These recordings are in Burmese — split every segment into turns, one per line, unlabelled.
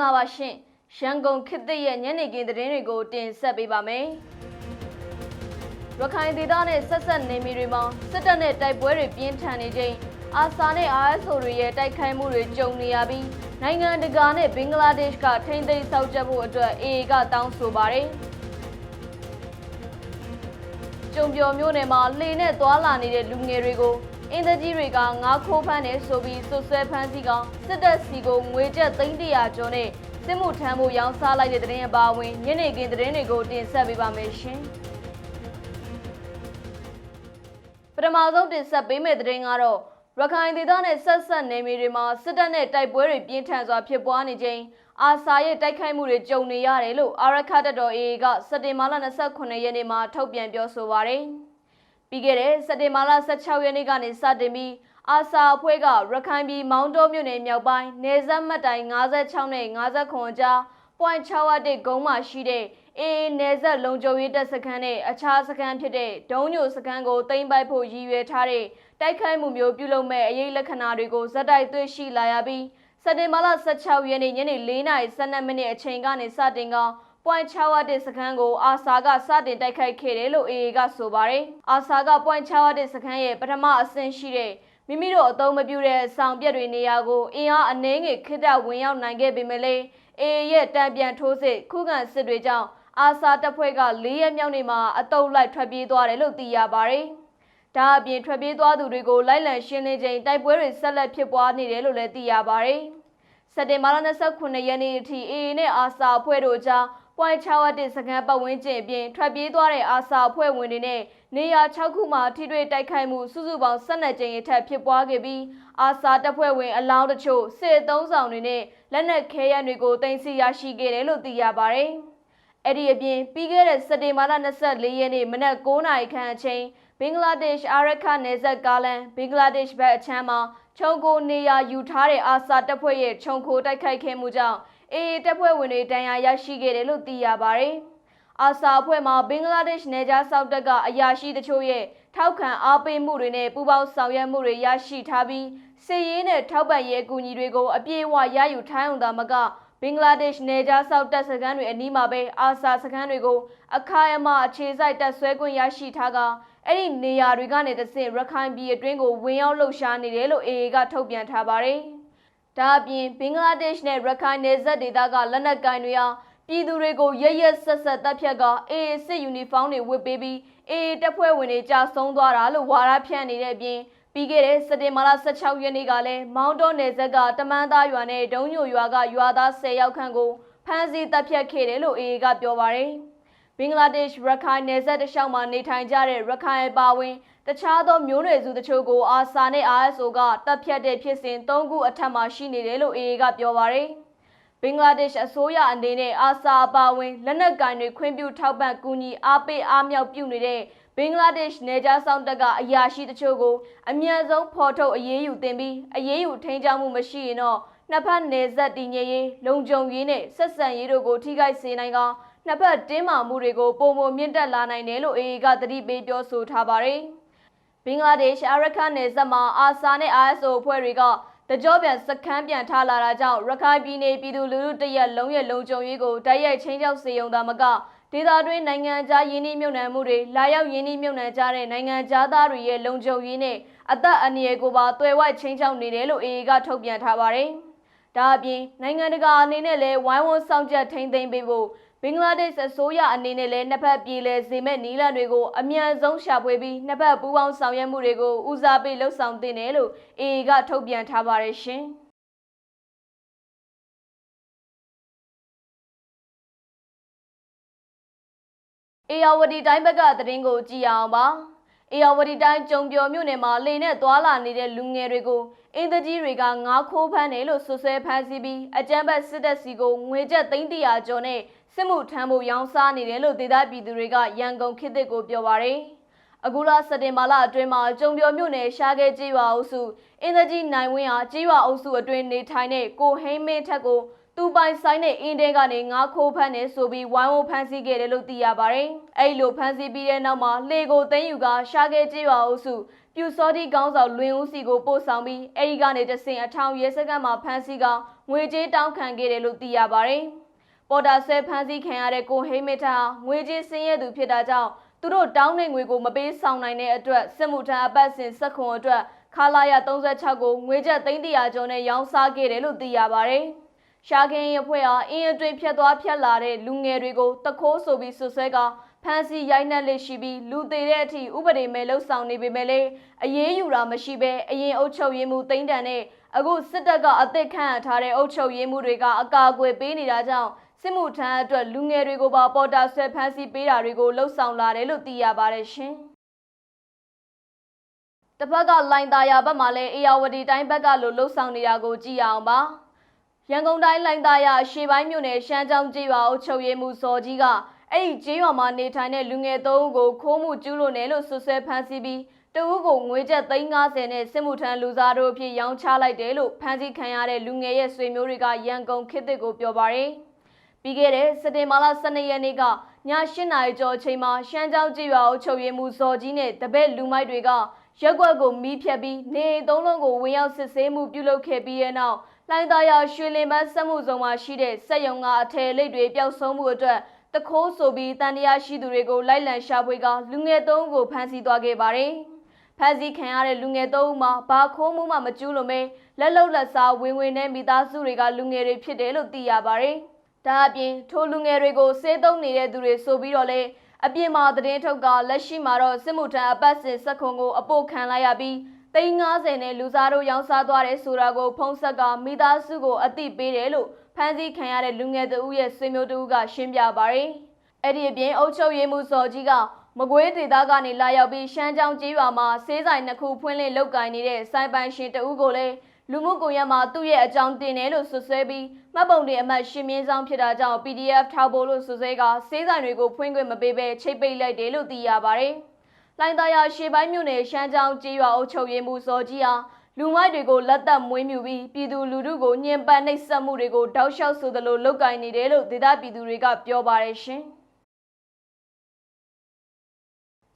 ္ဂလာပါရှင်ရန်ကုန်ခေတ်သစ်ရဲ့ညနေခင်းသတင်းတွေကိုတင်ဆက်ပေးပါမယ်ရခိုင်ဒေသနဲ့ဆက်ဆက်နေမီတွေမှာစစ်တပ်နဲ့တိုက်ပွဲတွေပြင်းထန်နေချိန်အာဆာနဲ့ RSO တွေရဲ့တိုက်ခိုက်မှုတွေကြုံနေရပြီးနိုင်ငံတကာနဲ့ဘင်္ဂလားဒေ့ရှ်ကထိမ့်သိမ်းဆောက်ချက်ဖို့အတွက် AA ကတောင်းဆိုပါတယ်ကျုံပြော်မျိုးနယ်မှာလှေနဲ့သွာလာနေတဲ့လူငယ်တွေကို အင်တကြီးတွေကငါးခိုးဖမ်းနေဆိုပြီးဆွဆွဲဖမ်းဆီးကောင်စစ်တပ်စီကိုငွေကျပ်300ကျော်နဲ့စစ်မှုထမ်းဖို့ရောင်းစားလိုက်တဲ့သတင်းအပါအဝင်ညနေခင်းသတင်းတွေကိုတင်ဆက်ပေးပါမယ်ရှင်။ပထမဆုံးတင်ဆက်ပေးမယ့်သတင်းကတော့ရခိုင်ဒေသနဲ့ဆက်ဆက်နေမြေတွေမှာစစ်တပ်နဲ့တိုက်ပွဲတွေပြင်းထန်စွာဖြစ်ပွားနေချိန်အာဆာရဲ့တိုက်ခိုက်မှုတွေကြုံနေရတယ်လို့အာရခတ်တပ်တော် AA ကစက်တင်ဘာလ29ရက်နေ့မှာထုတ်ပြန်ပြောဆိုပါတယ်။ ပြီးခဲ့တဲ့စက်တင်ဘာလ16ရက်နေ့ကနေစတင်ပြီးအာဆာအဖွဲ့ကရခိုင်ပြည်မောင်းတောမြို့နယ်မြောက်ပိုင်းနေဆက်မှတ်တိုင်56နဲ့59ကြား point 618ဂုံးမှာရှိတဲ့အေးနေဆက်လုံခြုံရေးတပ်စခန်းနဲ့အခြားစခန်းဖြစ်တဲ့ဒုံညိုစခန်းကိုသိမ်းပိုက်ဖို့ရည်ရွယ်ထားတဲ့တိုက်ခိုက်မှုမျိုးပြုလုပ်မဲ့အရေးလက္ခဏာတွေကိုဇက်တိုက်တွေ့ရှိလာရပြီးစက်တင်ဘာလ16ရက်နေ့ညနေ4:12မိနစ်အချိန်ကနေစတင်က point 618စခန်းကိုအာဆာကစတင်တိုက်ခိုက်ခဲ့တယ်လို့ AA ကဆိုပါတယ်။အာဆာက point 618စခန်းရဲ့ပထမအဆင့်ရှိတဲ့မိမိတို့အသုံးမပြုတဲ့ဆောင်ပြက်တွေနေရာကိုအင်အားအနှဲငယ်ခိတဝင်ရောက်နိုင်ခဲ့ပေမဲ့လည်း AA ရဲ့တံပြန်ထိုးစစ်ခုခံစစ်တွေကြောင့်အာဆာတပ်ဖွဲ့က၄ရက်မြောက်နေ့မှာအတုပ်လိုက်ထွက်ပြေးသွားတယ်လို့သိရပါတယ်။ဒါအပြင်ထွက်ပြေးသွားသူတွေကိုလိုက်လံရှင်းလင်းချိန်တိုက်ပွဲတွေဆက်လက်ဖြစ်ပွားနေတယ်လို့လည်းသိရပါတယ်။စက်တင်ဘာလ29ရက်နေ့အထိ AA နဲ့အာဆာအဖွဲ့တို့ကြား ပွိုင်611စကန်ပတ်ဝန်းကျင်အပြင်ထွက်ပြေးသွားတဲ့အာဆာအဖွဲ့ဝင်တွေနဲ့နေရာ6ခုမှာထိတွေ့တိုက်ခိုက်မှုစုစုပေါင်း12ကြိမ်အထက်ဖြစ်ပွားခဲ့ပြီးအာဆာတပ်ဖွဲ့ဝင်အလောင်းတချို့စစ်သုံးဆောင်တွေနဲ့လက်နက်ခဲယမ်းတွေကိုတင်စီရရှိခဲ့တယ်လို့သိရပါတယ်။အဲ့ဒီအပြင်ပြီးခဲ့တဲ့စက်တင်ဘာလ24ရက်နေ့မနက်9:00နာရီခန့်အချိန်ဘင်္ဂလားဒေ့ရှ်အာရခနယ်စပ်ကားလန်ဘင်္ဂလားဒေ့ရှ်ဘက်အချမ်းမှာခြုံကိုနေရာယူထားတဲ့အာဆာတပ်ဖွဲ့ရဲ့ခြုံခိုတိုက်ခိုက်ခဲ့မှုကြောင့် အေးတပ်ဖွဲ့ဝင်တွေတန်ရာရရှိခဲ့တယ်လို့သိရပါတယ်။အာဆာအဖွဲ့မှာဘင်္ဂလားဒေ့ရှ်နယ်ခြားစောက်တပ်ကအရာရှိတချို့ရဲ့ထောက်ခံအားပေးမှုတွေနဲ့ပူးပေါင်းဆောင်ရွက်မှုတွေရရှိထားပြီးစစ်ရေးနဲ့ထောက်ပံ့ရေးအကူအညီတွေကိုအပြည့်အဝရယူထိုင်းအောင်သာမကဘင်္ဂလားဒေ့ရှ်နယ်ခြားစောက်တပ်စခန်းတွေအနီးမှာပဲအာဆာစခန်းတွေကိုအခါအမအခြေစိုက်တပ်ဆွဲခွင့်ရရှိထားကအဲ့ဒီနေရာတွေကနေတဆင့်ရခိုင်ပြည်အတွင်းကိုဝင်ရောက်လှုပ်ရှားနေတယ်လို့ AA ကထုတ်ပြန်ထားပါတယ်။ ဒါအပြင်ဘင်္ဂလားဒေ့ရှ်နဲ့ရခိုင်နယ်စပ်ဒေသကလက်နက်ကင်တွေဟာပြည်သူတွေကိုရရက်ဆက်ဆက်တပ်ဖြတ်က AA စစ်ယူနီဖောင်းတွေဝတ်ပေးပြီး AA တပ်ဖွဲ့ဝင်တွေကြာဆုံးသွားတာလို့ဝါဒဖြန့်နေတဲ့အပြင်ပြီးခဲ့တဲ့စက်တင်ဘာလ16ရက်နေ့ကလည်းမောင်းတောနယ်စပ်ကတမန်းသားရွာနဲ့ဒုံညိုရွာကရွာသား10ယောက်ခန့်ကိုဖမ်းဆီးတပ်ဖြတ်ခဲ့တယ်လို့ AA ကပြောပါတယ်။ ဘင်္ဂလားဒေ့ရှ်ရခိုင်နယ်စပ်တလျှောက်မှာနေထိုင်ကြတဲ့ရခိုင်ပါဝင်တခြားသောမျိုးနွယ်စုတချို့ကိုအာဆာနဲ့ RSO ကတပ်ဖြတ်တဲ့ဖြစ်စဉ်၃ခုအထက်မှာရှိနေတယ်လို့ AA ကပြောပါတယ်။ဘင်္ဂလားဒေ့ရှ်အစိုးရအနေနဲ့အာဆာပါဝင်လက်နက်ကင်တွေခွင့်ပြုထောက်ပံ့ကူညီအားပေးအားမြောက်ပြုနေတဲ့ဘင်္ဂလားဒေ့ရှ်နယ်ခြားစောင့်တပ်ကအရာရှိတချို့ကိုအမြန်ဆုံးဖော်ထုတ်အရေးယူတင်ပြီးအရေးယူထိန်းချုပ်မှုမရှိရင်တော့နှစ်ဖက်နယ်စပ်တည်ငြိမ်ရေးလုံခြုံရေးနဲ့ဆက်ဆံရေးတို့ကိုထိခိုက်စေနိုင်ကောင် နှစ်ဖက်တင်းမာမှုတွေကိုပုံမမြင့်တက်လာနိုင်တယ်လို့ AA ကသတိပေးပြောဆိုထားပါတယ်။ဘင်္ဂလားဒေ့ရှ်အာရခနယ်စပ်မှာအာဆာနဲ့ ISO အဖွဲ့တွေကတကြောပြန်စခန်းပြန်ထားလာတာကြောင့်ရခိုင်ပြည်နယ်ပြည်သူလူထုတရက်လုံးရဲ့လုံခြုံရေးကိုတိုက်ရိုက်ချင်းချောက်စေုံသာမကဒေသတွင်းနိုင်ငံခြားယင်းနှိမြုံနှံမှုတွေလာရောက်ယင်းနှိမြုံနှံကြတဲ့နိုင်ငံခြားသားတွေရဲ့လုံခြုံရေးနဲ့အသက်အန္တရာယ်ကိုပါတွယ်ဝိုက်ချင်းချောက်နေတယ်လို့ AA ကထုတ်ပြန်ထားပါတယ်။ဒါအပြင်နိုင်ငံတကာအနေနဲ့လည်းဝိုင်းဝန်းဆောင်ကြက်ထိန်းသိမ်းပေးဖို့ ဘင်္ဂလားဒေ့ရှ်အစိုးရအနေနဲ့လည်းနှစ်ဖက်ပြည်လဲစေမဲ့နီးလန်တွေကိုအမြန်ဆုံးရှာဖွေပြီးနှစ်ဖက်ပူးပေါင်းဆောင်ရွက်မှုတွေကိုဦးစားပေးလှုပ်ဆောင်သင့်တယ်လို့ AA ကထုတ်ပြန်ထားပါတယ်ရှင်။အေယာဝတီတိုင်းဘက်ကသတင်းကိုကြည့်အောင်ပါ။ အေယာဝတီတိုင်းကြုံပြော်မြို့နယ်မှာလေနဲ့သွာလာနေတဲ့လူငယ်တွေကိုအင်းတကြီးတွေကငါးခိုးဖမ်းတယ်လို့ဆွဆွဲဖမ်းဆီးပြီးအကြမ်းဖက်စစ်တပ်စီကိုငွေကျပ်300ကျော်နဲ့စစ်မှုထမ်းဖို့ရောင်းစားနေတယ်လို့ဒေသပြည်သူတွေကရန်ကုန်ခေတ်သစ်ကိုပြောပါရယ်အခုလစက်တင်ဘာလအတွင်းမှာကြုံပြော်မြို့နယ်ရှားခဲကြီးရွာအုပ်စုအင်းတကြီးနိုင်ဝင်းဟာကြီးရွာအုပ်စုအတွင်းနေထိုင်တဲ့ကိုဟိန်းမင်းထက်ကို သူသူပိုင်ဆိုင်တဲ့အင်းတဲကနေငါခိုးဖမ်းနေဆိုပြီးဝိုင်းဝန်းဖမ်းဆီးခဲ့တယ်လို့သိရပါတယ်။အဲ့လိုဖမ်းဆီးပြီးတဲ့နောက်မှာလှေကိုသိမ်းယူကရှားခဲကြေးရွာအုပ်စုပြူစောတိကောင်းဆောင်လွင်ဦးစီကိုပို့ဆောင်ပြီးအဲ့ဒီကနေတဆင်အထောင်ရဲစခန်းမှာဖမ်းဆီးကငွေကြေးတောင်းခံခဲ့တယ်လို့သိရပါတယ်။ပေါ်တာဆွဲဖမ်းဆီးခံရတဲ့ကိုဟိမစ်တာငွေကြေးစင်းရဲသူဖြစ်တာကြောင့်သူတို့တောင်းတဲ့ငွေကိုမပေးဆောင်နိုင်တဲ့အတွက်စစ်မှုထမ်းအပတ်စဉ်စက်ခွန်အတွက်ခလာရ36ကိုငွေကျပ်300ကျော်နဲ့ရောင်းစားခဲ့တယ်လို့သိရပါတယ်။ ရှာခင်ရဖွဲ့ဟာအင်းအတွင်းဖြတ်သွားဖြတ်လာတဲ့လူငယ်တွေကိုတခိုးဆိုပြီးဆွဆွဲကဖမ်းဆီးရိုက်နှက်လက်ရှိပြီးလူသေးတဲ့အထိဥပဒေမဲ့လှုပ်ဆောင်နေပေမဲ့လည်းအရေးယူတာမရှိဘဲအရင်အုပ်ချုပ်ရေးမှုတိမ့်တန်နဲ့အခုစစ်တပ်ကအသက်ခန့်ထားတဲ့အုပ်ချုပ်ရေးမှုတွေကအကာအကွယ်ပေးနေတာကြောင့်စစ်မှုထမ်းအတွက်လူငယ်တွေကိုပါပေါ်တာဆွဲဖမ်းဆီးပေးတာတွေကိုလှုပ်ဆောင်လာတယ်လို့သိရပါတယ်ရှင်။တစ်ဖက်ကလိုင်တာယာဘက်မှာလည်းအေယာဝတီတိုင်းဘက်ကလိုလှုပ်ဆောင်နေတာကိုကြည့်ရအောင်ပါ။ ရန်ကုန်တိုင်းလိုင်တာယာရှေးပိုင်းမြို့နယ်ရှမ်းကျောင်းကျေးရွာအုပ်ချုပ်ရေးမှုစော်ကြီးကအဲ့ဒီကျေးရွာမှာနေထိုင်တဲ့လူငယ်သုံးဦးကိုခိုးမှုကျူးလွန်တယ်လို့ဆွဆွဲဖမ်းဆီးပြီးတဦးကိုငွေကျပ်350နဲ့စစ်မှုထမ်းလူစားတို့အဖြစ်ရောင်းချလိုက်တယ်လို့ဖမ်းဆီးခံရတဲ့လူငယ်ရဲ့ဆွေမျိုးတွေကရန်ကုန်ခေတ်သစ်ကိုပြောပါရယ်ပြီးခဲ့တဲ့စက်တင်ဘာလ12ရက်နေ့ကည8နာရီကျော်အချိန်မှာရှမ်းကျောင်းကျေးရွာအုပ်ချုပ်ရေးမှုစော်ကြီးနဲ့တပည့်လူမိုက်တွေကရက်ွက်ကိုမီးဖြတ်ပြီးနေအိမ်သုံးလုံးကိုဝင်ရောက်စစ်ဆေးမှုပြုလုပ်ခဲ့ပြီးတဲ့နောက် လိုင်သားရရွှေလင်ပန်းစက်မှုဆောင်မှာရှိတဲ့စက်ရုံကအထည်လိပ်တွေပျောက်ဆုံးမှုအတွက်တခိုးဆိုပြီးတန်တရားရှိသူတွေကိုလိုက်လံရှာဖွေကလူငယ်သုံးဦးကိုဖမ်းဆီးသွားခဲ့ပါတယ်။ဖမ်းဆီးခံရတဲ့လူငယ်သုံးဦးမှာဘာခိုးမှုမှမကျူးလွန်ပဲလက်လုံလက်စားဝင်ဝင်နဲ့မိသားစုတွေကလူငယ်တွေဖြစ်တယ်လို့သိရပါတယ်။ဒါအပြင်ထိုလူငယ်တွေကိုစေးသုံးနေတဲ့သူတွေဆိုပြီးတော့လေအပြင်မှာသတင်းထုတ်ကလက်ရှိမှာတော့စစ်မှုထမ်းအပတ်စဉ်စက်ခွန်ကိုအပို့ခံလိုက်ရပြီး 350နဲ့လူစားတို့ရောင်းစားသွားတယ်ဆိုတာကိုဖုံးဆက်ကမိသားစုကိုအသိပေးတယ်လို့ဖမ်းဆီးခံရတဲ့လူငယ်တဦးရဲ့ဆွေမျိုးတဦးကရှင်းပြပါရယ်အဲ့ဒီအပြင်အုပ်ချုပ်ရေးမှုစော်ကြီးကမကွေးဒေသကနေလာရောက်ပြီးရှမ်းကြောင်းကျေးရွာမှာဆေးဆိုင်နှစ်ခုဖွင့်လှစ်လုပ်ကိုင်နေတဲ့စိုင်းပိုင်ရှင်တဦးကိုလည်းလူမှုကွန်ရက်မှာသူ့ရဲ့အကြောင်းတင်တယ်လို့ဆွဆွဲပြီးမှတ်ပုံတင်အမှတ်ရှင်းမြင်းဆောင်ဖြစ်တာကြောင့် PDF ထောက်ဖို့လို့ဆွဆွဲကဆေးဆိုင်တွေကိုဖွင့်ခွင့်မပေးဘဲချိတ်ပိတ်လိုက်တယ်လို့သိရပါတယ်။ လိုင်သားရရှေးပိုင်းမြို့နယ်ရှမ်းကြောင်းကျေးရွာအုပ်ချုပ်ရေးမှုစော်ကြီးဟာလူမိုက်တွေကိုလက်သက်မွေးမြူပြီးပြည်သူလူထုကိုညှဉ်းပန်းနှိပ်စက်မှုတွေကိုတောက်လျှောက်ဆိုသလိုလုပ်ကိုင်နေတယ်လို့ဒေသပြည်သူတွေကပြောပါတယ်ရှင်။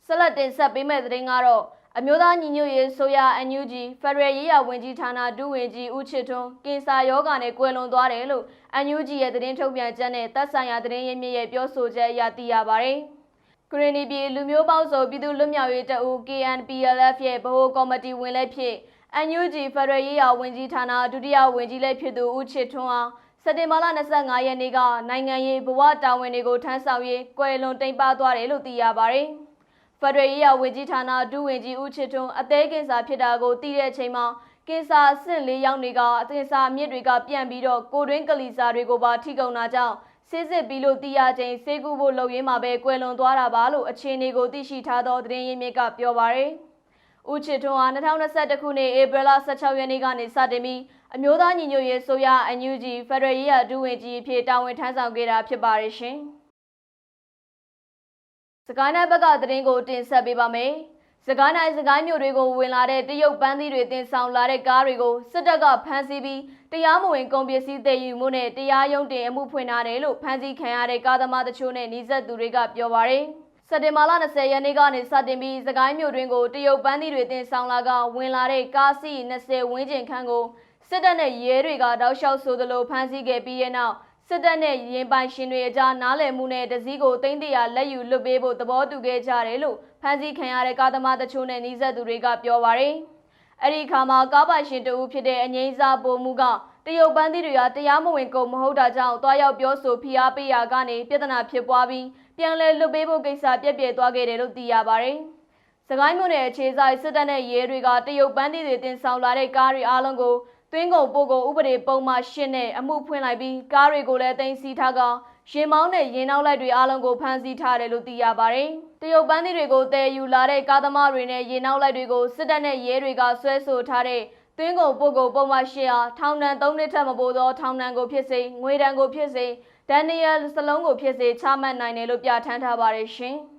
ဆက်လက်တင်ဆက်ပေးမယ့်သတင်းကတော့အမျိုးသားညီညွတ်ရေးဆိုရ NUG ဖက်ဒရယ်ရေးရာဝန်ကြီးဌာနဒုဝန်ကြီးဦးချစ်ထွန်းကင်ဆာရောဂါနဲ့ကွယ်လွန်သွားတယ်လို့ NUG ရဲ့သတင်းထုတ်ပြန်ချက်နဲ့သက်ဆိုင်ရာသတင်းရင်းမြစ်ရဲ့ပြောဆိုချက်အရသိရပါတယ်။ ကရင်ပြည်လူမျိုးပေါင်းစုံပြည်သူ့လွတ်မြောက်ရေးတပ်ဦး KNPLF ရဲ့ဗဟိုကော်မတီဝင်လည်းဖြစ် NUG ဖက်ဒရယ်ရေးရာဝန်ကြီးဌာနဒုတိယဝန်ကြီးလည်းဖြစ်သူဦးချစ်ထွန်းအားစက်တင်ဘာလ25ရက်နေ့ကနိုင်ငံရေးဘဝတာဝန်တွေကိုထမ်းဆောင်ရေးကွယ်လွန်တိမ်ပါသွားတယ်လို့သိရပါတယ်။ဖက်ဒရယ်ရေးရာဝန်ကြီးဌာနဒုဝန်ကြီးဦးချစ်ထွန်းအသေးကင်ဆာဖြစ်တာကိုသိတဲ့အချိန်မှာကင်ဆာအဆင့်၄ရောက်နေကအကင်ဆာမြစ်တွေကပြန့်ပြီးတော့ကိုတွင်းကလီဆာတွေကိုပါထိကုန်တာကြောင့် ဆေးစစ်ပြီးလို့သိရချိန်ဆေးကုဖို့လုပ်ရင်းမှာပဲကွယ်လွန်သွားတာပါလို့အခြေအနေကိုသိရှိထားသောသတင်းရင်းမြစ်ကပြောပါရယ်ဦးချစ်ထွန်းဟာ2021ခုနှစ်ဧပြီလ16ရက်နေ့ကနေစတင်ပြီးအမျိုးသားညီညွတ်ရေးဆိုရ NUG ဖက်ဒရယ်ရေးရာဒုဝန်ကြီးအဖြစ်တာဝန်ထမ်းဆောင်ခဲ့တာဖြစ်ပါရရှင်။စကိုင်းတိုင်းဘက်ကသတင်းကိုတင်ဆက်ပေးပါမယ်။ စကိုင်းတိုင်းစကိုင်းမြို့တွေကိုဝင်လာတဲ့တရုတ်ပန်းသီးတွေတင်ဆောင်လာတဲ့ကားတွေကိုစစ်တပ်ကဖမ်းဆီးပြီးတရားမဝင်ကုန်ပစ္စည်းတည်ယူမှုနဲ့တရားရုံးတင်အမှုဖွင့်ထားတယ်လို့ဖမ်းဆီးခံရတဲ့ကားသမားတချို့နဲ့နှိစက်သူတွေကပြောပါရယ်။စက်တင်ဘာလ20ရက်နေ့ကနေစတင်ပြီးစကိုင်းမြို့တွင်ကိုတရုတ်ပန်းသီးတွေတင်ဆောင်လာကဝင်လာတဲ့ကားစီး20ဝန်းကျင်ခန့်ကိုစစ်တပ်နဲ့ရဲတွေကတောက်လျှောက်ဆိုသလိုဖမ်းဆီးခဲ့ပြီးတဲ့နောက် စစ်တပ်နဲ့ရင်ပိုင်ရှင်တွေအကြားနားလည်မှုနဲ့တစည်းကိုတင်းတရာလက်ယူလွတ်ပေးဖို့သဘောတူခဲ့ကြတယ်လို့ဖမ်းဆီးခံရတဲ့ကားသမားတချို့နဲ့နှီးဆက်သူတွေကပြောပါရယ်အဲ့ဒီခါမှာကားပိုင်ရှင်တဦးဖြစ်တဲ့အငိမ့်စားပုံမှုကတရုတ်ပန်းသီးတွေကတရားမဝင်ကုန်မဟုတ်တာကြောင့်တွားရောက်ပြောဆိုဖိအားပေးရာကနေပြဿနာဖြစ်ပွားပြီးပြန်လည်လွတ်ပေးဖို့ကိစ္စပြက်ပြဲသွားခဲ့တယ်လို့သိရပါရယ်စကိုင်းမြို့နယ်အခြေဆိုင်စစ်တပ်နဲ့ရဲတွေကတရုတ်ပန်းသီးတွေတင်ဆောင်လာတဲ့ကားတွေအားလုံးကို သွင်းကုန်ပို့ကုန်ဥပဒေပုံမှန်ရှင်းနဲ့အမှုဖွင့်လိုက်ပြီးကားတွေကိုလည်းတင်စီထားကရင်မောင်းနဲ့ရင်နောက်လိုက်တွေအားလုံးကိုဖမ်းဆီးထားတယ်လို့သိရပါတယ်။တရုတ်ပန်းသီးတွေကိုတည်ယူလာတဲ့ကားသမားတွေနဲ့ရင်နောက်လိုက်တွေကိုစစ်တပ်နဲ့ရဲတွေကဆွဲဆိုထားတဲ့သွင်းကုန်ပို့ကုန်ပုံမှန်ရှင်းအားထောင်ဒဏ်၃နှစ်ထက်မပိုသောထောင်ဒဏ်ကိုဖြစ်စေငွေဒဏ်ကိုဖြစ်စေဒန်နီယယ်စလုံးကိုဖြစ်စေချမှတ်နိုင်တယ်လို့ပြဋ္ဌာန်းထားပါတယ်ရှင်။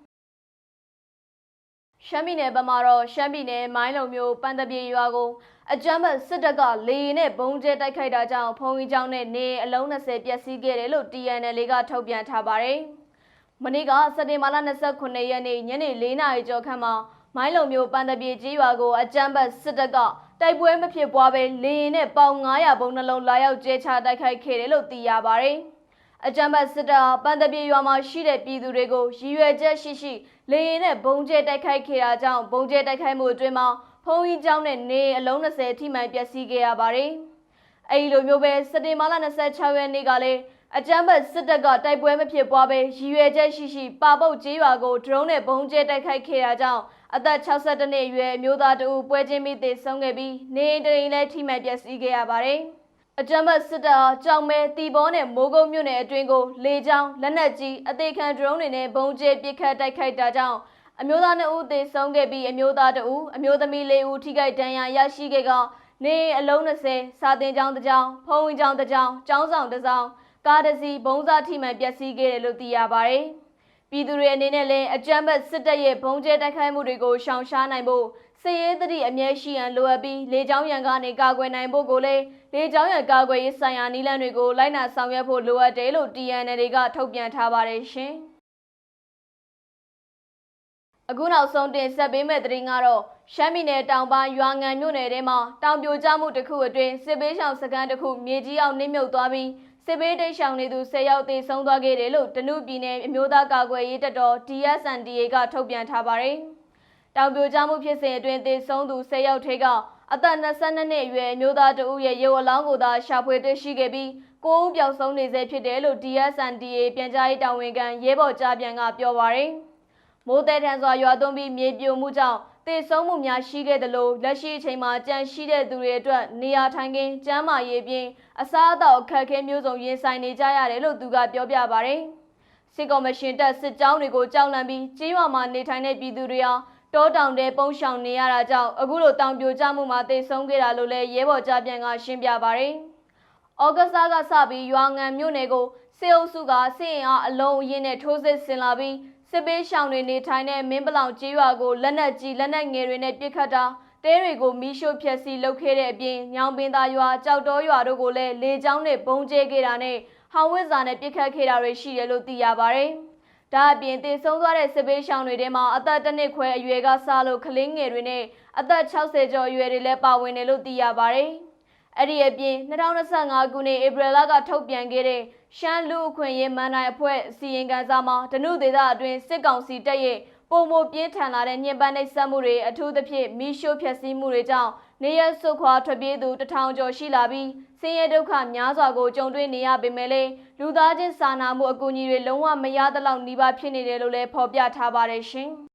ရှမ်းပြည်နယ်ဘက်မှာတော့ရှမ်းပြည်နယ်မိုင်းလုံမျိုးပန်းတပြေရွာကို အကြမ်းဖက်စစ်တပ်ကလေရင်နဲ့ဘုံကျဲတိုက်ခိုက်တာကြောင့်ဖုံကြီးကျောင်းနဲ့နေအလုံး20ပျက်စီးခဲ့တယ်လို့ TNL ကထုတ်ပြန်ထားပါတယ်။မနေ့ကစက်တင်ဘာလ29ရက်နေ့ညနေ4နာရီကျော်ခန့်မှာမိုင်းလုံမျိုးပန်းတပြေကြီးရွာကိုအကြမ်းဖက်စစ်တပ်ကတိုက်ပွဲမဖြစ်ပွားဘဲလေရင်နဲ့ပေါင်900ဘုံနှလုံးလာရောက်ကျဲချတိုက်ခိုက်ခဲ့တယ်လို့သိရပါတယ်။အကြမ်းဖက်စစ်တပ်ဟာပန်တပြေရွာမှာရှိတဲ့ပြည်သူတွေကိုရည်ရွယ်ချက်ရှိရှိလေရင်နဲ့ဘုံကျဲတိုက်ခိုက်ခဲ့တာကြောင့်ဘုံကျဲတိုက်ခိုက်မှုအတွင်းမှာ ဖုံကြီးကျောင်းနဲ့နေအလုံး20ထိမှန်ပျက်စီးခဲ့ရပါတယ်။အဲဒီလိုမျိုးပဲစက်တင်ဘာလ26ရက်နေ့ကလည်းအကြမ်းဖက်စစ်တပ်ကတိုက်ပွဲမဖြစ်ပွားပဲရည်ရွယ်ချက်ရှိရှိပါပုတ်ကျေးရွာကိုဒရုန်းနဲ့ဘုံကျဲတိုက်ခိုက်ခဲ့တာကြောင့်အသက်62နှစ်အရွယ်အမျိုးသားတဦးပွဲချင်းမိသေဆုံးခဲ့ပြီးနေအိမ်တရင်လည်းထိမှန်ပျက်စီးခဲ့ရပါတယ်။အကြမ်းဖက်စစ်တပ်ဟာကြောင်မဲတီဘောနဲ့မိုးကုတ်မြို့နယ်အတွင်းကိုလေကြောင်းလက်နက်ကြီးအသေးခံဒရုန်းတွေနဲ့ဘုံကျဲပစ်ခတ်တိုက်ခိုက်တာကြောင့် အမျိုးသား2ဦးသေဆုံးခဲ့ပြီးအမျိုးသား2ဦးအမျိုးသမီး4ဦးထိခိုက်ဒဏ်ရာရရှိခဲ့ကနေအလုံး20စာတင်ကျောင်းတစ်ကျောင်းဖုံးဝင်ကျောင်းတစ်ကျောင်းကျောင်းဆောင်တစ်ဆောင်ကားတစ်စီးဘုံစားထိမှန်ပျက်စီးခဲ့တယ်လို့သိရပါတယ်။ပြည်သူတွေအနေနဲ့လည်းအကြမ်းဖက်စစ်တပ်ရဲ့ဘုံကျဲတိုက်ခိုက်မှုတွေကိုရှောင်ရှားနိုင်ဖို့စစ်ရေးသတိအမြဲရှိရန်လိုအပ်ပြီးလေကြောင်းရန်ကနေကာကွယ်နိုင်ဖို့ကိုလည်းလေကြောင်းရန်ကာကွယ်ရေးဆိုင်ရာနည်းလမ်းတွေကိုလိုက်နာဆောင်ရွက်ဖို့လိုအပ်တယ်လို့ TNL ကထုတ်ပြန်ထားပါတယ်ရှင်။ အခုနောက်ဆုံးတင်ဆက်ပေးမယ့်သတင်းကတော့ရှမ်းပြည်နယ်တောင်ပိုင်းရွာငံမြို့နယ်ထဲမှာတောင်ပြိုကျမှုတစ်ခုအတွင်းစစ်ပေးဆောင်စခန်းတစ်ခုမြေကြီးအောင်နှိမ့်မြုပ်သွားပြီးစစ်ပေးတိတ်ဆောင်နေသူ10ယောက်သေဆုံးသွားခဲ့တယ်လို့တနုပြည်နယ်အမျိုးသားကာကွယ်ရေးတပ်တော် DSNDA ကထုတ်ပြန်ထားပါတယ်။တောင်ပြိုကျမှုဖြစ်စဉ်အတွင်းသေဆုံးသူ10ယောက်ထဲကအသက်22နှစ်အရွယ်အမျိုးသားတဦးရဲ့ရုပ်အလောင်းကိုသာရှာဖွေတွေ့ရှိခဲ့ပြီးကိုဦးပျောက်ဆုံးနေဆဲဖြစ်တယ်လို့ DSNDA ပြန်ကြားရေးတာဝန်ခံရဲဘော်ကြားပြန်ကပြောပါရယ်။ မိုးတဲထန်စွာရွာသွန်းပြီးမြေပြိုမှုကြောင့်သေဆုံးမှုများရှိခဲ့တယ်လို့လက်ရှိအချိန်မှာကြန့်ရှိတဲ့သူတွေအတွက်နေရာထိုင်ခင်းကျန်းမာရေးပြင်အစားအသောက်အခက်အခဲမျိုးစုံရင်ဆိုင်နေကြရတယ်လို့သူကပြောပြပါရယ်။စစ်ကော်မရှင်တပ်စစ်ကြောင်းတွေကိုကြောက်လန့်ပြီးကြေးရွာမှာနေထိုင်တဲ့ပြည်သူတွေဟာတောတောင်ထဲပုံရှောင်နေရတာကြောင့်အခုလိုတောင်ပြိုကျမှုမှာသေဆုံးခဲ့တာလို့လည်းရဲဘော်ကြားပြန်ကရှင်းပြပါရယ်။ဩဂတ်စ်ကစပြီးရွာငံမြို့နယ်ကိုစေအုပ်စုကစစ်ရင်အားအလုံးအရင်နဲ့ထိုးစစ်ဆင်လာပြီး စစ်ပေးရှောင်တွေနေထိုင်တဲ့မင်းပလောင်ကျေးရွာကိုလက်နက်ကြီးလက်နက်ငယ်တွေနဲ့ပစ်ခတ်တာတဲတွေကိုမီးရှို့ဖျက်ဆီးလုပ်ခဲ့တဲ့အပြင်ညောင်ပင်သာရွာကြောက်တော်ရွာတို့ကိုလည်းလေကြောင်းနဲ့ပုံကျဲခဲ့တာနဲ့ဟောင်ဝစ်စာနဲ့ပစ်ခတ်ခဲ့တာတွေရှိတယ်လို့သိရပါဗျ။ဒါအပြင်တည်ဆုံးသွားတဲ့စစ်ပေးရှောင်တွေထဲမှာအသက်တစ်နှစ်ခွဲအရွယ်ကစားလို့ကလေးငယ်တွေနဲ့အသက်60ကျော်အရွယ်တွေလည်းပါဝင်တယ်လို့သိရပါဗျ။ အဲ့ဒီအပြင်2025ခုနှစ်ဧပြီလကထုတ်ပြန်ခဲ့တဲ့ရှမ်းလူအခွင့်ရေးမန်နိုင်အဖွဲ့အစည်းအင်ကန်စာမှာဒနုဒေသအတွင်းစစ်ကောင်စီတပ်ရဲ့ပုံမပြင်းထန်လာတဲ့ညှဉ်းပန်းနှိပ်စက်မှုတွေအထူးသဖြင့်မိရှို့ဖျက်ဆီးမှုတွေကြောင့်နေရဆုတ်ခွာထွက်ပြေးသူတထောင်ကျော်ရှိလာပြီးဆင်းရဲဒုက္ခများစွာကိုကြုံတွေ့နေရပေမဲ့လည်းလူသားချင်းစာနာမှုအကူအညီတွေလုံးဝမရသလောက်နှီးပါဖြစ်နေတယ်လို့လည်းဖော်ပြထားပါတယ်ရှင်။